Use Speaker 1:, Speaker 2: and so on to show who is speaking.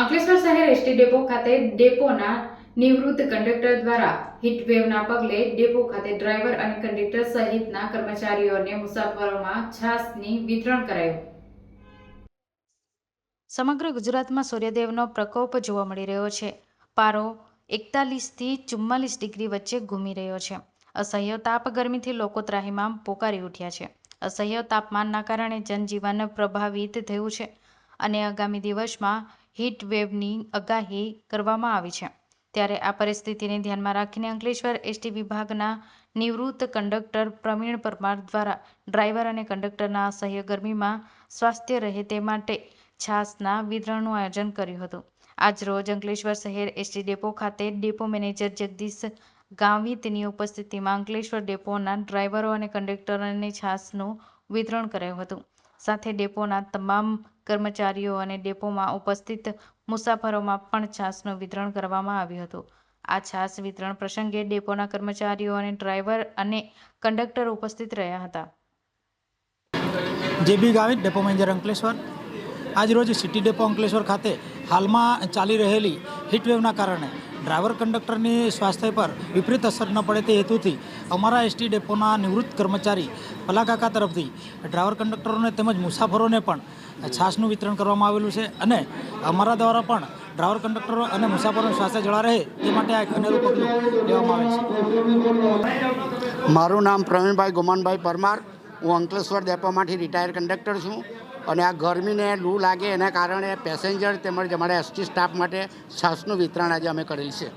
Speaker 1: અંકલેશ્વર શહેર ST depot ખાતે ડેપોના નિવૃત્ત કંડક્ટર દ્વારા હીટવેવના પગલે ડેપો ખાતે ડ્રાઈવર અને કંડક્ટર સહિતના કર્મચારીઓને મુસાફરોમાં છાસની વિતરણ કરાયું. સમગ્ર ગુજરાતમાં સૂર્યદેવનો પ્રકોપ જોવા મળી રહ્યો છે. પારો એકતાલીસથી ચુમ્માલીસ ડિગ્રી વચ્ચે ઘૂમી રહ્યો છે. અસહ્ય તાપ ગરમીથી લોકો ત્રાહીમાં પોકારી ઉઠ્યા છે. અસહ્ય તાપમાનના કારણે જનજીવન પ્રભાવિત થયું છે અને આગામી દિવસમાં વેવની આગાહી કરવામાં આવી છે. ત્યારે આ પરિસ્થિતિને ધ્યાનમાં રાખીને અંકલેશ્વર એસટી વિભાગના નિવૃત્ત કંડક્ટર પ્રવીણ પરમાર દ્વારા ડ્રાઈવર અને કંડક્ટરના સહ્ય ગરમીમાં સ્વાસ્થ્ય રહે તે માટે છાસના વિતરણનું આયોજન કર્યું હતું. આજરોજ અંકલેશ્વર શહેર એસટી ડેપો ખાતે ડેપો મેનેજર જગદીશ ગાવિતની ઉપસ્થિતિમાં અંકલેશ્વર ડેપોના ડ્રાઈવરો અને કંડક્ટરોને છાસનું વિતરણ કરાયું હતું. સાથે ડેપોના તમામ કર્મચારીઓ અને ડેપોમાં ઉપસ્થિત મુસાફરોમાં પણ છાસનું વિતરણ કરવામાં આવ્યું હતું. આ છાસ વિતરણ પ્રસંગે ડેપોના કર્મચારીઓ અને ડ્રાઈવર અને કંડક્ટર ઉપસ્થિત રહ્યા હતા.
Speaker 2: JB Gavit, depot manager Ankleshwar. આજરોજ સિટી ડેપો અંકલેશ્વર ખાતે હાલમાં ચાલી રહેલી હીટવેવના કારણે ડ્રાઈવર કંડક્ટરની સ્વાસ્થ્ય પર વિપરીત અસર ન પડે તે હેતુથી અમારા એસટી ડેપોના નિવૃત્ત કર્મચારી પલાકાકા તરફથી ડ્રાઈવર કંડક્ટરોને તેમજ મુસાફરોને પણ છાશનું વિતરણ કરવામાં આવેલું છે અને અમારા દ્વારા પણ ડ્રાઈવર કંડક્ટરો અને મુસાફરોનું સ્વાસ્થ્ય જળા રહે તે માટે આ અનેરું પગલું લેવામાં આવે છે.
Speaker 3: મારું નામ પ્રવીણભાઈ ગોમાનભાઈ પરમાર. હું અંકલેશ્વર ડેપોમાંથી રિટાયર કંડક્ટર છું અને આ ગરમીને લૂ લાગે એના કારણે પેસેન્જર તેમજ અમારા એસટી સ્ટાફ માટે છાસનું વિતરણ આજે અમે કરેલ છે.